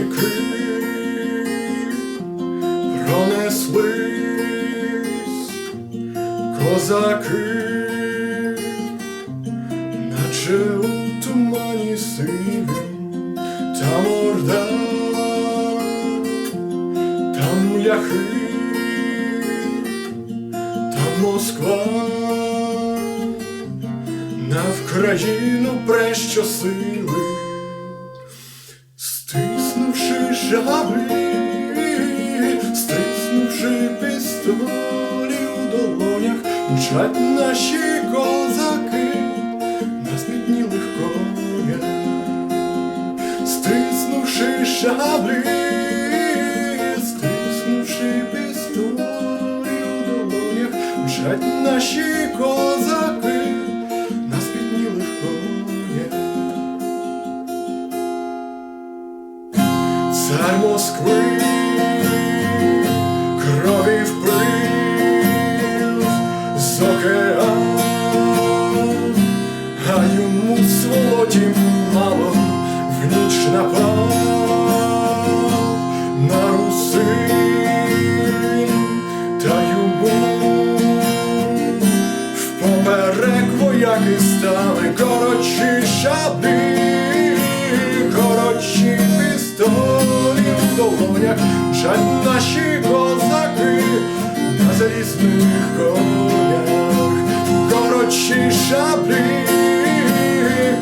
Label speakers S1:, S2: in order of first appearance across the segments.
S1: ріки пронеслись козаки, наче у тумані сиві, там орда, там ляхи, там Москва, на Вкраїну прещо жаби, стиснувши пістолі у долонях, мчать наші козаки. На змітнілих конях, стиснувши шаблі, стиснувши пістолі у долонях, наші козаки Цар Москви крові впив з океану, а йому сволоті мало в ніч напав. На русин, та йому впоперек вояки стали коротші шаблі, долонях, жаль наші козаки на залізних конях, коротші шаблі,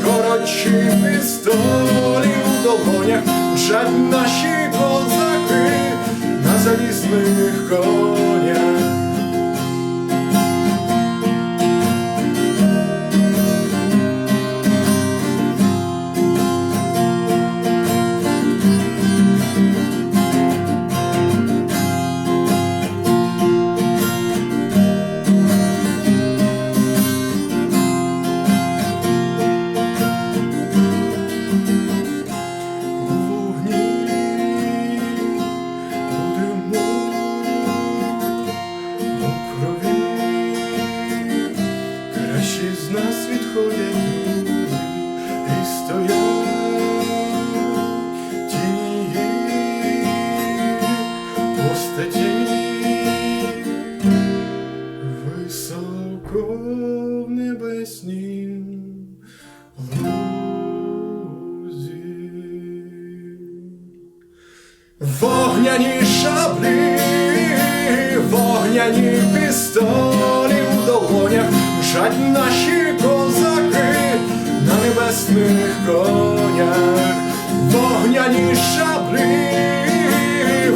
S1: коротші пістолі в долонях, жаль наші козаки на залізних конях. Вогняні шаблі, вогняні пістолі в долонях, мчать наші конях, вогняні шаблі,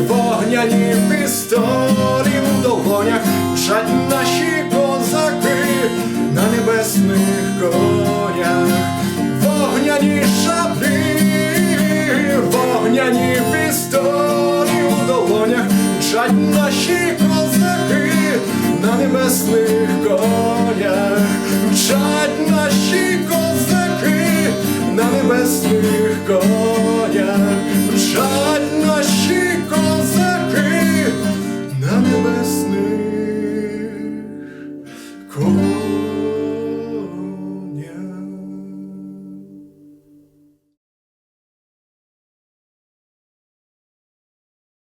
S1: вогняні пістолі в долонях, мчать наші козаки на небесних конях, вогняні шаблі, вогняні пістолі у долонях, мчать наші козаки на небесних конях, простих конях.